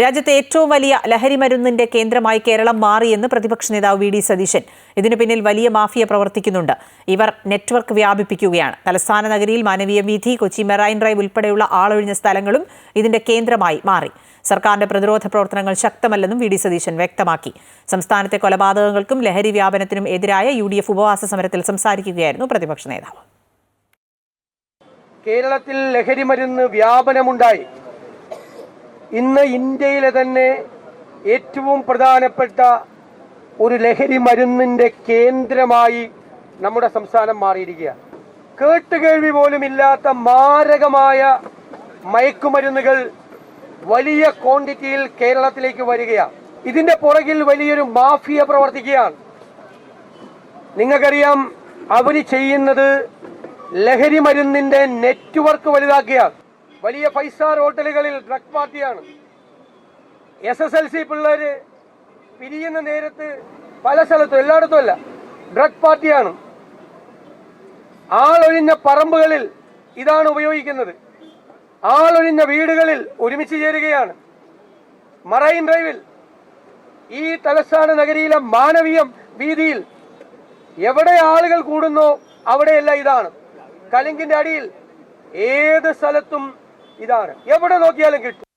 രാജ്യത്തെ ഏറ്റവും വലിയ ലഹരിമരുന്നിന്റെ കേന്ദ്രമായി കേരളം മാറിയെന്ന് പ്രതിപക്ഷ നേതാവ് വി ഡി സതീശൻ. ഇതിനു പിന്നിൽ വലിയ മാഫിയ പ്രവർത്തിക്കുന്നുണ്ട്. ഇവർ നെറ്റ്വർക്ക് വ്യാപിപ്പിക്കുകയാണ്. തലസ്ഥാന നഗരിയിൽ മാനവീയ വീഥി കൊച്ചി മെറൈൻ ഡ്രൈവ് ഉൾപ്പെടെയുള്ള ആളൊഴിഞ്ഞ സ്ഥലങ്ങളും ഇതിന്റെ കേന്ദ്രമായി മാറി. സർക്കാരിന്റെ പ്രതിരോധ പ്രവർത്തനങ്ങൾ ശക്തമല്ലെന്നും വി ഡി സതീശൻ വ്യക്തമാക്കി. സംസ്ഥാനത്തെ കൊലപാതകങ്ങൾക്കും ലഹരി വ്യാപനത്തിനും എതിരായ യു ഡി എഫ് ഉപവാസ സമരത്തിൽ സംസാരിക്കുകയായിരുന്നു പ്രതിപക്ഷ നേതാവ്. കേരളത്തിൽ ലഹരി മരുന്ന് വ്യാപനമുണ്ടായി. ഇന്ന് ഇന്ത്യയിലെ തന്നെ ഏറ്റവും പ്രധാനപ്പെട്ട ഒരു ലഹരി മരുന്നിന്റെ കേന്ദ്രമായി നമ്മുടെ സംസ്ഥാനം മാറിയിരിക്കുകയാണ്. കേട്ടുകേൾവി പോലും ഇല്ലാത്ത മാരകമായ മയക്കുമരുന്നുകൾ വലിയ ക്വാണ്ടിറ്റിയിൽ കേരളത്തിലേക്ക് വരികയാണ്. ഇതിന്റെ പുറകിൽ വലിയൊരു മാഫിയ പ്രവർത്തിക്കുകയാണ്. നിങ്ങൾക്കറിയാം അവർ ചെയ്യുന്നത് ലഹരി മരുന്നിന്റെ നെറ്റ്വർക്ക് വലുതാക്കിയാണ് വലിയ ഫൈവ് സ്റ്റാർ ഹോട്ടലുകളിൽ ഡ്രഗ് പാർട്ടിയാണ് എസ് എസ് എൽ സി പിള്ളേര് പിരിയുന്ന നേരത്ത് പല സ്ഥലത്തും എല്ലായിടത്തും അല്ല ഡ്രഗ് പാർട്ടിയാണ് ആളൊഴിഞ്ഞ പറമ്പുകളിൽ ഇതാണ് ഉപയോഗിക്കുന്നത്. ആളൊഴിഞ്ഞ വീടുകളിൽ ഒരുമിച്ച് ചേരുകയാണ്. മറൈൻ ഡ്രൈവിൽ ഈ തലസ്ഥാന നഗരിയിലെ മാനവീയം വീതിയിൽ എവിടെ ആളുകൾ കൂടുന്നോ അവിടെയല്ല ഇതാണ്. കലിങ്കിന്റെ അടിയിൽ ഏത് സ്ഥലത്തും ഇതാണ് എവിടെ നോക്കിയാലും കിട്ടും